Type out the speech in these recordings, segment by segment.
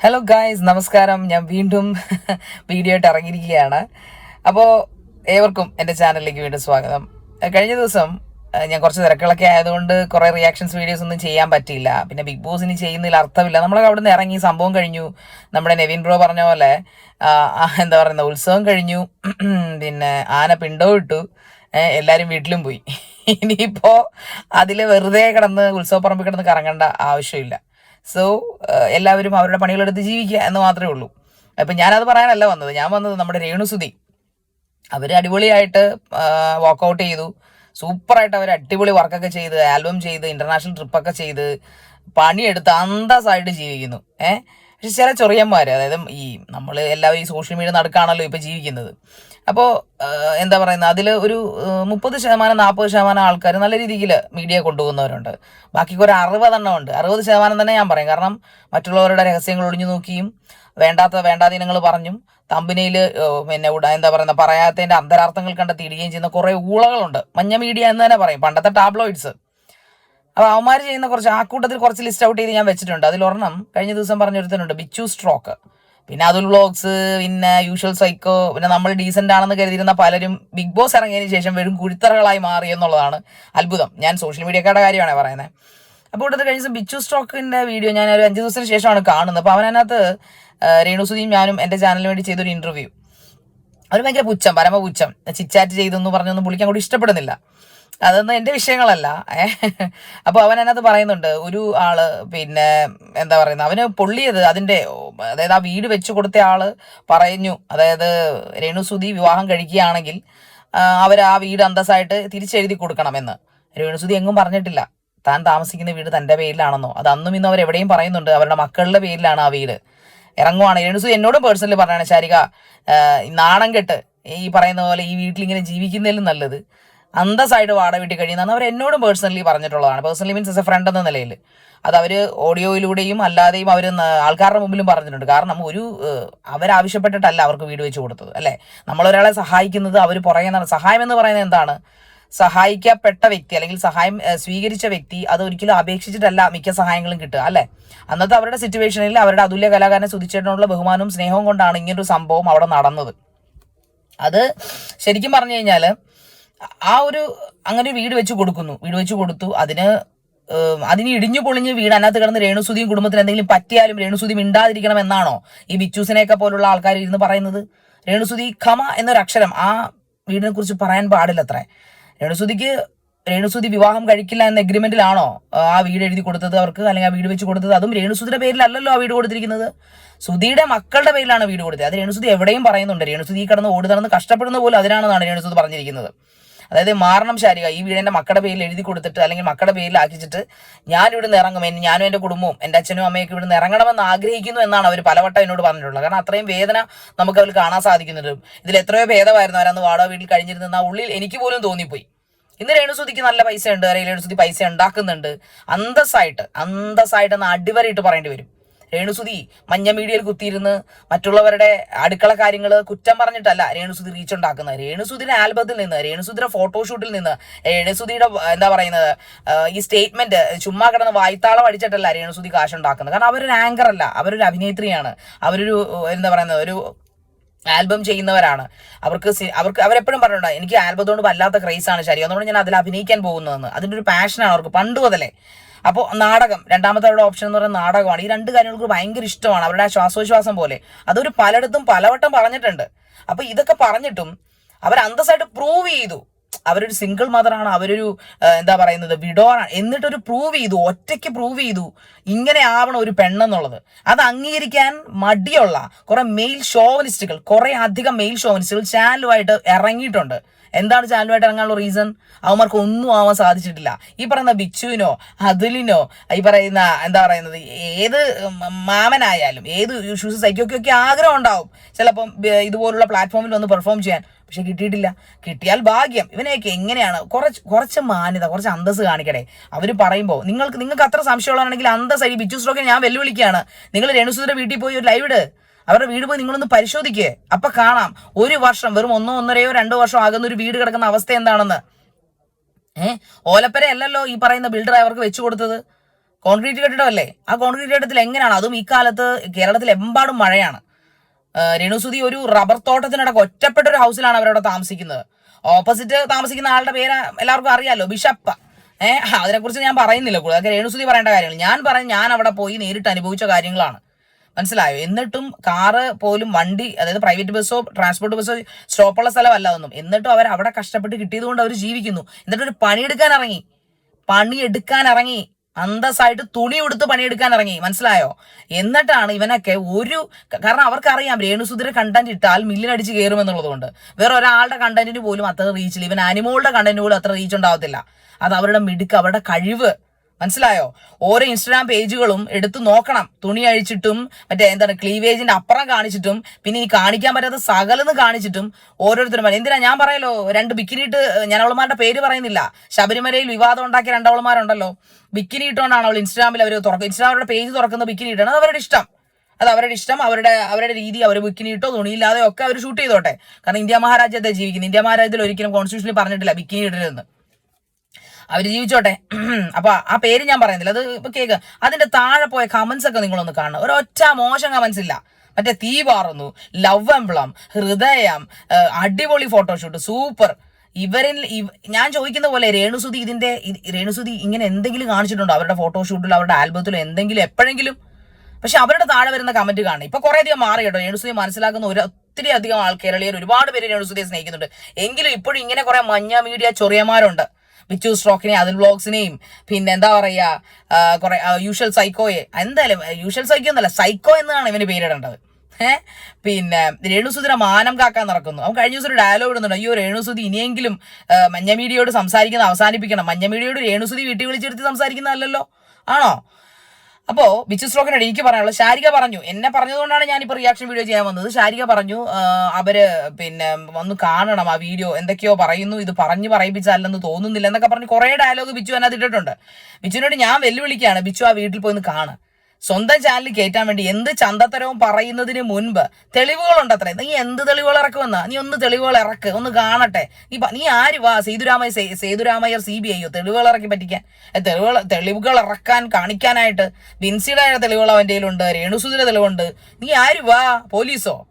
Hello guys നമസ്കാരം. ഞാൻ വീണ്ടും വീഡിയോ ആയിട്ട് ഇറങ്ങിയിരിക്കുകയാണ്. അപ്പോൾ ഏവർക്കും എന്റെ ചാനലിലേക്ക് വീണ്ടും സ്വാഗതം. കഴിഞ്ഞ ദിവസം ഞാൻ കുറച്ച് തിരക്കുകളൊക്കെ ആയതുകൊണ്ട് കുറേ റിയാക്ഷൻസ് വീഡിയോസ് ഒന്നും ചെയ്യാൻ പറ്റിയില്ല. പിന്നെ ബിഗ് ബോസ് ഇനി ചെയ്യുന്നതിൽ അർത്ഥമില്ല. നമ്മളൊക്കെ അവിടെ നിന്ന് ഇറങ്ങി സംഭവം കഴിഞ്ഞു. നമ്മുടെ നെവിൻ ബ്രോ പറഞ്ഞ പോലെ എന്താ പറയുന്നത് ഉത്സവം കഴിഞ്ഞു. പിന്നെ ആന പിണ്ടോ ഇട്ടു. എല്ലാവരും വീട്ടിലും പോയി. ഇനിയിപ്പോൾ അതിൽ വെറുതെ കിടന്ന് ഉത്സവപ്പറമ്പിൽ കിടന്ന് കറങ്ങേണ്ട ആവശ്യമില്ല. സോ എല്ലാവരും അവരുടെ പണികളെടുത്ത് ജീവിക്കുക എന്ന് മാത്രമേ ഉള്ളൂ. അപ്പം ഞാനത് പറയാനല്ല വന്നത്. ഞാൻ വന്നത് നമ്മുടെ രേണുസുതി. അവർ അടിപൊളിയായിട്ട് വാക്കൗട്ട് ചെയ്തു. സൂപ്പറായിട്ട് അവർ അടിപൊളി വർക്കൊക്കെ ചെയ്ത് ആൽബം ചെയ്ത് ഇന്റർനാഷണൽ ട്രിപ്പൊക്കെ ചെയ്ത് പണിയെടുത്ത് അന്തസ്സായിട്ട് ജീവിക്കുന്നു. ഏഹ് പക്ഷെ ചില ചൊറിയന്മാർ അതായത് ഈ നമ്മൾ എല്ലാവരും ഈ സോഷ്യൽ മീഡിയ നടക്കാണല്ലോ ഇപ്പോൾ ജീവിക്കുന്നത്. അപ്പോൾ എന്താ പറയുന്നത് അതിൽ ഒരു മുപ്പത് ശതമാനം നാൽപ്പത് ശതമാനം ആൾക്കാർ നല്ല രീതിയിൽ മീഡിയ കൊണ്ടുപോകുന്നവരുണ്ട്. ബാക്കി ഒരു അറുപതെണ്ണം ഉണ്ട്. അറുപത് ശതമാനം തന്നെ ഞാൻ പറയും. കാരണം മറ്റുള്ളവരുടെ രഹസ്യങ്ങൾ ഒളിഞ്ഞു നോക്കിയും വേണ്ടാത്ത വേണ്ടാതീനങ്ങൾ പറഞ്ഞും തമ്പിനയിൽ പിന്നെ എന്താ പറയുന്ന പറയാത്തതിന്റെ അന്തരാർത്ഥങ്ങൾ കണ്ടെത്തിയിടുകയും ചെയ്യുന്ന കുറേ ഊളകളുണ്ട്. മഞ്ഞ മീഡിയ എന്ന് തന്നെ പറയും. പണ്ടത്തെ ടാബ്ലോയിഡ്സ് അപ്പൊ അവന്മാർ ചെയ്യുന്ന കുറച്ച് ആ കൂട്ടത്തിൽ കുറച്ച് ലിസ്റ്റ് ഔട്ട് ചെയ്ത് ഞാൻ വെച്ചിട്ടുണ്ട്. അതിൽ ഒരെണ്ണം കഴിഞ്ഞ ദിവസം പറഞ്ഞൊരുത്തനുണ്ട് ബിച്ചു സ്ട്രോക്ക്. പിന്നെ അതുൽ വ്ളോഗ്സ് പിന്നെ യൂഷ്വൽ സൈക്കോ പിന്നെ നമ്മൾ ഡീസന്റ് ആണെന്ന് കരുതിയിരുന്ന പലരും ബിഗ് ബോസ് ഇറങ്ങിയതിന് ശേഷം വെറും കുഴിത്തറകളായി മാറി എന്നുള്ളതാണ് അത്ഭുതം. ഞാൻ സോഷ്യൽ മീഡിയക്കാരുടെ കാര്യമാണ് പറയുന്നത് അപ്പോൾ ഇവിടുത്തെ കഴിഞ്ഞ ദിവസം ബിച്ചു സ്ട്രോക്കിന്റെ വീഡിയോ ഞാൻ ഒരു അഞ്ച് ദിവസത്തിന് ശേഷമാണ് കാണുന്നത്. അപ്പോൾ അവനകത്ത് രേണുസുതിയും ഞാനും എന്റെ ചാനലിന് വേണ്ടി ചെയ്തൊരു ഇന്റർവ്യൂ അവർ ഭയങ്കര പുച്ഛം പരമ ചിച്ചാറ്റ് ചെയ്തെന്ന് പറഞ്ഞൊന്നും പുള്ളിക്ക് കൂടി ഇഷ്ടപ്പെടുന്നില്ല. അതൊന്നും എന്റെ വിഷയങ്ങളല്ല. ഏഹ് അപ്പൊ അവൻ അതിനകത്ത് പറയുന്നുണ്ട് ഒരു ആൾ പിന്നെ എന്താ പറയുന്നത് അവന് പൊള്ളിയത് അതിന്റെ അതായത് ആ വീട് വെച്ചു കൊടുത്ത ആൾ പറഞ്ഞു അതായത് രേണുസുതി വിവാഹം കഴിക്കുകയാണെങ്കിൽ അവർ ആ വീട് അന്തസ്സായിട്ട് തിരിച്ചെഴുതി കൊടുക്കണമെന്ന്. രേണുസുതി എങ്ങും പറഞ്ഞിട്ടില്ല. താൻ താമസിക്കുന്ന വീട് തന്റെ പേരിലാണെന്നോ അത് അന്നും ഇന്നും അവർ എവിടെയും പറയുന്നുണ്ട് അവരുടെ മക്കളുടെ പേരിലാണ് ആ വീട്. ഇറങ്ങുവാണ്. രേണുസു എന്നോടും പേഴ്സണലി പറഞ്ഞാണ് ശാരിക നാണം കെട്ട് ഈ പറയുന്ന പോലെ ഈ വീട്ടിൽ ഇങ്ങനെ ജീവിക്കുന്നതിലും നല്ലത്. അന്തസ്സായിട്ട് വാടക വീട്ടിൽ കഴിയുന്നതാണ് അവർ എന്നോടും പേഴ്സണലി പറഞ്ഞിട്ടുള്ളതാണ്. Personally means as a friend എന്ന നിലയിൽ. അത് അവർ ഓഡിയോയിലൂടെയും അല്ലാതെയും അവർ ആൾക്കാരുടെ മുമ്പിലും പറഞ്ഞിട്ടുണ്ട്. കാരണം ഒരു അവരാവശ്യപ്പെട്ടിട്ടല്ല അവർക്ക് വീട് വെച്ച് കൊടുത്തത് അല്ലേ? നമ്മളൊരാളെ സഹായിക്കുന്നത് അവർ പുറകെ സഹായം എന്ന് പറയുന്നത് എന്താണ്? സഹായിക്കപ്പെട്ട വ്യക്തി അല്ലെങ്കിൽ സഹായം സ്വീകരിച്ച വ്യക്തി അത് ഒരിക്കലും അപേക്ഷിച്ചിട്ടല്ല മിക്ക സഹായങ്ങളും കിട്ടുക അല്ലേ? അന്നത്തെ അവരുടെ സിറ്റുവേഷനിൽ അവരുടെ അതുല്യ കലാകാരനെ സുധിച്ചേട്ടനുള്ള ബഹുമാനവും സ്നേഹവും കൊണ്ടാണ് ഇങ്ങനൊരു സംഭവം അവിടെ നടന്നത്. അത് ശരിക്കും പറഞ്ഞു കഴിഞ്ഞാൽ ആ ഒരു അങ്ങനെ വീട് വെച്ച് കൊടുക്കുന്നു. വീട് വെച്ച് കൊടുത്തു. അതിന് അതിന് ഇടിഞ്ഞു പൊളിഞ്ഞ് വീട് അതിനകത്ത് കിടന്ന് രേണുസുതിയും കുടുംബത്തിന് എന്തെങ്കിലും പറ്റിയാലും രേണുസുതി മിണ്ടാതിരിക്കണം എന്നാണോ ഈ ബിച്ചൂസിനെയൊക്കെ പോലുള്ള ആൾക്കാർ ഇരുന്ന് പറയുന്നത്? രേണുസുതി ഖമ എന്നൊരു അക്ഷരം ആ വീടിനെ കുറിച്ച് പറയാൻ പാടില്ല പാടില്ലത്രേ. രേണുസുതിക്ക് രേണുസുതി വിവാഹം കഴിക്കില്ല എന്ന എഗ്രിമെന്റിലാണോ ആ വീട് എഴുതി കൊടുത്തത് അവർക്ക്? അല്ലെങ്കിൽ ആ വീട് വെച്ച് കൊടുത്തത്? അതും രേണുസുതിയുടെ പേരിലല്ലല്ലോ ആ വീട് കൊടുത്തിരിക്കുന്നത്. സുധിയുടെ മക്കളുടെ പേരിലാണ് വീട് കൊടുത്തത്. അത് രേണുസുതി എവിടെയും പറയുന്നുണ്ട്. രേണുസുതി കിടന്ന് ഓടി നടന്ന് കഷ്ടപ്പെടുന്ന പോലും അതിനാണെന്നാണ് രേണുസുതി പറഞ്ഞിരിക്കുന്നത്. അതായത് മാറണം ശാരിക ഈ വീട് മക്കളുടെ പേരിൽ എഴുതി കൊടുത്തിട്ട് അല്ലെങ്കിൽ മക്കളുടെ പേരിൽ ആക്കിച്ചിട്ട് ഞാൻ ഇവിടുന്ന് ഇറങ്ങും ഞാനും എന്റെ കുടുംബവും എന്റെ അച്ഛനും അമ്മയൊക്കെ ഇവിടുന്ന് ഇറങ്ങണമെന്ന് ആഗ്രഹിക്കുന്നു എന്നാണ് അവർ പലവട്ടം എന്നോട് പറഞ്ഞിട്ടുള്ളത്. കാരണം അത്രയും വേദന നമുക്ക് അവർ കാണാൻ സാധിക്കുന്നുണ്ട്. ഇതിൽ എത്രയോ ഭേദമായിരുന്നു അവരന്ന് വാടക വീട്ടിൽ കഴിഞ്ഞിരുന്ന ഉള്ളിൽ എനിക്ക് പോലും തോന്നിപ്പോയി. ഇന്ന് രേണുസുതിക്ക് നല്ല പൈസ ഉണ്ട് രേണുസുതി പൈസ ഉണ്ടാക്കുന്നുണ്ട്. അന്തസ്സായിട്ട് അന്തസ്സായിട്ട് അടിവരയിട്ട് പറയേണ്ടി വരും. രേണുസുതി മഞ്ഞ മീഡിയയിൽ കുത്തിയിരുന്ന് മറ്റുള്ളവരുടെ അടുക്കള കാര്യങ്ങൾ കുറ്റം പറഞ്ഞിട്ടല്ല രേണുസുതി റീച്ച് ഉണ്ടാക്കുന്നത്. രേണുസുതിയുടെ ആൽബത്തിൽ നിന്ന് രേണുസുതിയുടെ ഫോട്ടോഷൂട്ടിൽ നിന്ന് രേണുസുതിയുടെ എന്താ പറയുന്നത് ഈ സ്റ്റേറ്റ്മെന്റ് ചുമ്മാ കിടന്ന് വായ്ത്താളം അടിച്ചിട്ടല്ല രേണുസുതി കാശ് ഉണ്ടാക്കുന്നത് കാരണം അവരൊരു ആങ്കർ അല്ല അവരൊരു അഭിനേത്രിയാണ്. അവരൊരു എന്താ പറയുന്നത് ഒരു ആൽബം ചെയ്യുന്നവരാണ്. അവർക്ക് അവർക്ക് അവരെപ്പോഴും പറഞ്ഞിട്ടുണ്ട് എനിക്ക് ആൽബത്തോട് വല്ലാത്ത ക്രൈസ് ആണ് ശരി. അതുകൊണ്ട് ഞാൻ അതിൽ അഭിനയിക്കാൻ പോകുന്നതെന്ന്. അതിന്റെ ഒരു പാഷനാണ് അവർക്ക് പണ്ട് മുതലേ. അപ്പോൾ നാടകം രണ്ടാമത്തെ അവരുടെ ഓപ്ഷൻ എന്ന് പറയുന്നത് നാടകമാണ്. ഈ രണ്ട് കാര്യങ്ങൾക്ക് ഭയങ്കര ഇഷ്ടമാണ്. അവരുടെ ആ ശ്വാസോച്ഛ്വാസം പോലെ. അതൊരു പലയിടത്തും പലവട്ടം പറഞ്ഞിട്ടുണ്ട്. അപ്പോൾ ഇതൊക്കെ പറഞ്ഞിട്ടും അവർ അന്തസ്സായിട്ട് പ്രൂവ് ചെയ്തു. അവരൊരു സിംഗിൾ മദറാണ് അവരൊരു എന്താ പറയുന്നത് വിഡോറാണ് എന്നിട്ടൊരു പ്രൂവ് ചെയ്തു ഒറ്റയ്ക്ക് പ്രൂവ് ചെയ്തു ഇങ്ങനെ ആവണം ഒരു പെണ്ണെന്നുള്ളത്. അത് അംഗീകരിക്കാൻ മടിയുള്ള കുറെ മെയിൽ ഷോവനിസ്റ്റുകൾ കുറെ അധികം മെയിൽ ഷോവനിസ്റ്റുകൾ ചാനലുമായിട്ട് ഇറങ്ങിയിട്ടുണ്ട്. എന്താണ് ചാനലുമായിട്ട് ഇറങ്ങാനുള്ള റീസൺ അവന്മാർക്ക് ഒന്നും ആവാൻ സാധിച്ചിട്ടില്ല. ഈ പറയുന്ന ബിച്ചുവിനോ അതുലിനോ ഈ പറയുന്ന എന്താ പറയുന്നത് ഏത് മാമനായാലും ഏത് ഷൂസ് സൈക്കോക്കൊക്കെ ആഗ്രഹം ഉണ്ടാവും. ചിലപ്പം ഇതുപോലുള്ള പ്ലാറ്റ്ഫോമിൽ വന്ന് പെർഫോം ചെയ്യാൻ. പക്ഷെ കിട്ടിയിട്ടില്ല. കിട്ടിയാൽ ഭാഗ്യം. ഇവനെയൊക്കെ എങ്ങനെയാണ്? കുറച്ച് കുറച്ച് മാന്യത കുറച്ച് അന്തസ് കാണിക്കട്ടെ അവർ പറയുമ്പോൾ നിങ്ങൾക്ക് നിങ്ങൾക്ക് അത്ര സംശയമുള്ളതാണെങ്കിൽ അന്തസ് ഈ ബിജു സ്ട്രോക്കിനെ ഞാൻ വെല്ലുവിളിക്കുകയാണ്. നിങ്ങൾ രേണുസുതിയുടെ വീട്ടിൽ പോയി ഒരു ലൈവ് ഇട്. അവരുടെ വീട് പോയി നിങ്ങളൊന്ന് പരിശോധിക്കേ. അപ്പൊ കാണാം. ഒരു വർഷം വെറും ഒന്നോ ഒന്നരയോ രണ്ടോ വർഷം ആകുന്ന ഒരു വീട് കിടക്കുന്ന അവസ്ഥ എന്താണെന്ന്. ഏഹ് ഓലപ്പര അല്ലല്ലോ ഈ പറയുന്ന ബിൽഡർ അവർക്ക് വെച്ചു കൊടുത്തത്. കോൺക്രീറ്റ് കെട്ടിടമല്ലേ? ആ കോൺക്രീറ്റ് കെട്ടിടത്തിൽ എങ്ങനെയാണ്? അതും ഈ കാലത്ത് കേരളത്തിൽ എമ്പാടും മഴയാണ്. രേണുസുതി ഒരു റബ്ബർ തോട്ടത്തിനടക്കം ഒറ്റപ്പെട്ട ഒരു ഹൗസിലാണ് അവരവിടെ താമസിക്കുന്നത്. ഓപ്പോസിറ്റ് താമസിക്കുന്ന ആളുടെ പേര് എല്ലാവർക്കും അറിയാലോ ബിഷപ്പ. ഏഹ് അതിനെക്കുറിച്ച് ഞാൻ പറയുന്നില്ല കൂടുതൽ. അതൊക്കെ രേണുസുതി പറയേണ്ട കാര്യങ്ങൾ. ഞാൻ പറഞ്ഞു ഞാൻ അവിടെ പോയി നേരിട്ട് അനുഭവിച്ച കാര്യങ്ങളാണ്. മനസ്സിലായോ? എന്നിട്ടും കാറ് പോലും വണ്ടി അതായത് പ്രൈവറ്റ് ബസ്സോ ട്രാൻസ്പോർട്ട് ബസ്സോ സ്റ്റോപ്പുള്ള സ്ഥലമല്ല ഒന്നും എന്നിട്ടും അവർ അവിടെ കഷ്ടപ്പെട്ട് കിട്ടിയതുകൊണ്ട് അവർ ജീവിക്കുന്നു. എന്നിട്ട് ഒരു പണിയെടുക്കാൻ ഇറങ്ങി. പണിയെടുക്കാൻ ഇറങ്ങി. അന്തസ്സായിട്ട് തുണി ഉടുത്ത് പണിയെടുക്കാൻ ഇറങ്ങി. മനസ്സിലായോ? എന്നിട്ടാണ് ഇവനൊക്കെ ഒരു കാരണം അവർക്കറിയാം രേണുസുതിരെ കണ്ടന്റ് ഇട്ടാൽ മില്ലിനടിച്ച് കയറുമെന്നുള്ളത് കൊണ്ട് വേറെ ഒരാളുടെ കണ്ടന്റിന് പോലും അത്ര റീച്ചില്ല ഇവൻ അനിമോളുടെ കണ്ടന്റ് പോലും അത്ര റീച്ച് ഉണ്ടാവത്തില്ല. അത് അവരുടെ മിടുക്ക് അവരുടെ കഴിവ്. മനസ്സിലായോ? ഓരോ ഇൻസ്റ്റാഗ്രാം പേജുകളും എടുത്തു നോക്കണം. തുണി അഴിച്ചിട്ടും മറ്റേ എന്താണ് ക്ലീവേജിന്റെ അപ്പുറം കാണിച്ചിട്ടും പിന്നെ ഈ കാണിക്കാൻ പറ്റാത്ത സകലെന്ന് കാണിച്ചിട്ടും ഓരോരുത്തരും എന്തിനാ ഞാൻ പറയലോ രണ്ട് ബിക്കിനിട്ട് ഞാൻ അവളുമാരുടെ പേര് പറയുന്നില്ല. ശബരിമലയിൽ വിവാദം ഉണ്ടാക്കിയ രണ്ടവളുമാരുണ്ടല്ലോ ബിക്കിനി ഇട്ടുകൊണ്ടാണ് അവൾ ഇൻസ്റ്റാഗ്രാമിൽ അവർ തുറക്കും ഇൻസ്റ്റാഗ്രാമിന്റെ പേജ് തുറക്കുന്ന ബിക്കിനി ഇട്ടാണ്. അത് അവരുടെ ഇഷ്ടം. അത് അവരുടെ ഇഷ്ടം. അവരുടെ അവരുടെ രീതി അവർ ബിക്കിനി ഇട്ടോ തുണിയില്ലാതെ ഒക്കെ അവർ ഷൂട്ട് ചെയ്തോട്ടെ. കാരണം ഇന്ത്യ മഹാരാജ്യത്തെ ജീവിക്കുന്നത്. ഇന്ത്യ മഹാരാജ്യത്തിൽ ഒരിക്കലും കോൺസ്റ്റിറ്റ്യൂഷനിൽ പറഞ്ഞിട്ടില്ല ബിക്കിനി ഇടരുതെന്ന്. അവർ ജീവിച്ചോട്ടെ. അപ്പൊ ആ പേര് ഞാൻ പറയുന്നില്ല. അത് കേക്ക്. അതിന്റെ താഴെ പോയ കമന്റ്സ് ഒക്കെ നിങ്ങളൊന്ന് കാണണം. ഒരൊറ്റ മോശം കമന്റ്സ് ഇല്ല. മറ്റേ തീ പാറുന്നു ലവ് എംബ്ലം ഹൃദയം അടിപൊളി ഫോട്ടോഷൂട്ട് സൂപ്പർ ഇവരിൽ ഞാൻ ചോദിക്കുന്ന പോലെ രേണുസുതി ഇതിന്റെ ഇത് രേണുസുതി ഇങ്ങനെ എന്തെങ്കിലും കാണിച്ചിട്ടുണ്ടോ? അവരുടെ ഫോട്ടോഷൂട്ടിലോ അവരുടെ ആൽബത്തിലോ എന്തെങ്കിലും എപ്പോഴെങ്കിലും? പക്ഷെ അവരുടെ താഴെ വരുന്ന കമന്റ് കാണണം. ഇപ്പൊ കുറെ അധികം മാറി കേട്ടോ. രേണുസുതി മനസ്സിലാക്കുന്ന ഒരു ഒത്തിരി അധികം ആൾ കേരളീയർ ഒരുപാട് പേര് രേണുസുതിയെ സ്നേഹിക്കുന്നുണ്ട്. എങ്കിലും ഇപ്പോഴും ഇങ്ങനെ കുറെ മഞ്ഞ മീഡിയ ചൊറിയന്മാരുണ്ട്. ബിച്ചു സ്ട്രോക്കിനെ അതിൽ ബ്ലോഗ്സിനെയും പിന്നെ എന്താ പറയുക കുറെ യൂഷ്വൽ സൈക്കോയെ എന്തായാലും യൂഷ്വൽ സൈക്കോ എന്നല്ല സൈക്കോ എന്നാണ് ഇവന് പേരിടേണ്ടത്. ഏഹ് പിന്നെ രേണുസുതിനെ മാനം കാക്കാൻ നടക്കുന്നു. അവൻ കഴിഞ്ഞ ദിവസം ഒരു ഡയലോഗ് ഇടുന്നുണ്ട്. അയ്യോ രേണുസുതി ഇനിയെങ്കിലും മഞ്ഞമീഡിയോട് മഞ്ഞ സംസാരിക്കുന്നത് അവസാനിപ്പിക്കണം. മഞ്ഞമീഡിയോട് രേണുസുതി വീട്ടിൽ വിളിച്ചെടുത്ത് സംസാരിക്കുന്നതല്ലല്ലോ. ആണോ? അപ്പോ ബിച്ചു എനിക്ക് പറയാനുള്ളത് ശാരിക പറഞ്ഞു. എന്നെ പറഞ്ഞതുകൊണ്ടാണ് ഞാനിപ്പോ റിയാക്ഷൻ വീഡിയോ ചെയ്യാൻ വന്നത്. ശാരിക പറഞ്ഞു അവർ പിന്നെ വന്ന് കാണണം ആ വീഡിയോ എന്തൊക്കെയോ പറയുന്നു. ഇത് പറഞ്ഞു പറയിപ്പിച്ചല്ലെന്ന് തോന്നുന്നില്ല എന്നൊക്കെ പറഞ്ഞ് കുറെ ഡയലോഗ് ബിച്ചു അതിനകത്ത് ബിച്ചുവിനോട് ഞാൻ വെല്ലുവിളിക്കുകയാണ് ബിച്ചു ആ വീട്ടിൽ പോയി ഒന്ന് സ്വന്തം ചാനലിൽ കയറ്റാൻ വേണ്ടി എന്ത് ചന്തത്തരവും പറയുന്നതിന് മുൻപ് തെളിവുകളുണ്ട് അത്രേ നീ എന്ത് തെളിവുകൾ ഇറക്കുമെന്നാ? നീ ഒന്ന് തെളിവുകൾ ഇറക്ക് ഒന്ന് കാണട്ടെ. നീ നീ ആര് വാ? സേതുരാമയ്യ സേതുരാമയ്യർ സി ബി ഐയോ തെളിവുകൾ ഇറക്കി പറ്റിക്കാൻ. തെളിവുകൾ തെളിവുകൾ ഇറക്കാൻ കാണിക്കാനായിട്ട് ബിൻസിയുടെ തെളിവുകൾ അവന്റെ കയ്യിലുണ്ട് രേണുസുതിയുടെ തെളിവുണ്ട്. നീ ആര് വാ? പോലീസോ?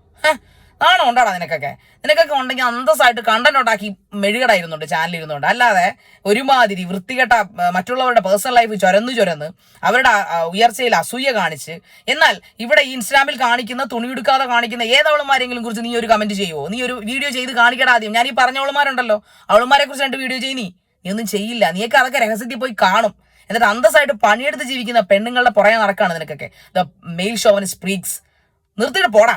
നാണം ഉണ്ടാടാ നിനക്കൊക്കെ? നിനക്കൊക്കെ ഉണ്ടെങ്കിൽ അന്തസ്സായിട്ട് കണ്ടന്റ് ഉണ്ടാക്കി മെഴുകടായിരുന്നുണ്ട് ചാനൽ ഇരുന്നുണ്ട്. അല്ലാതെ ഒരുമാതിരി വൃത്തികെട്ട മറ്റുള്ളവരുടെ പേഴ്സണൽ ലൈഫ് ചൊരന്നു ചൊരന്ന് അവരുടെ ഉയർച്ചയിൽ അസൂയ കാണിച്ച് എന്നാൽ ഇവിടെ ഈ ഇൻസ്റ്റാഗ്രാമിൽ കാണിക്കുന്ന തുണിയെടുക്കാതെ കാണിക്കുന്ന ഏതവളുമാരെങ്കിലും കുറിച്ച് നീ ഒരു കമന്റ് ചെയ്യുമോ നീ ഒരു വീഡിയോ ചെയ്ത് കാണിക്കടാ ആദ്യം. ഞാൻ ഈ പറഞ്ഞ അവളുമാരുണ്ടല്ലോ. അവളുമാരെ കുറിച്ച് രണ്ട് വീഡിയോ ചെയ്യ് നീ. നീ ഒന്നും ചെയ്യില്ല. നീയൊക്കെ അതൊക്കെ രഹസ്യത്തിൽ പോയി കാണും. എന്നിട്ട് അന്തസ്സായിട്ട് പണിയെടുത്ത് ജീവിക്കുന്ന പെണ്ണുങ്ങളുടെ പുറകെ നടക്കാണ് നിനക്കൊക്കെ. ദ മെയിൽ ഷോവൻ സ്പ്രീക്സ് നിർത്തിയിട്ട് പോടാ.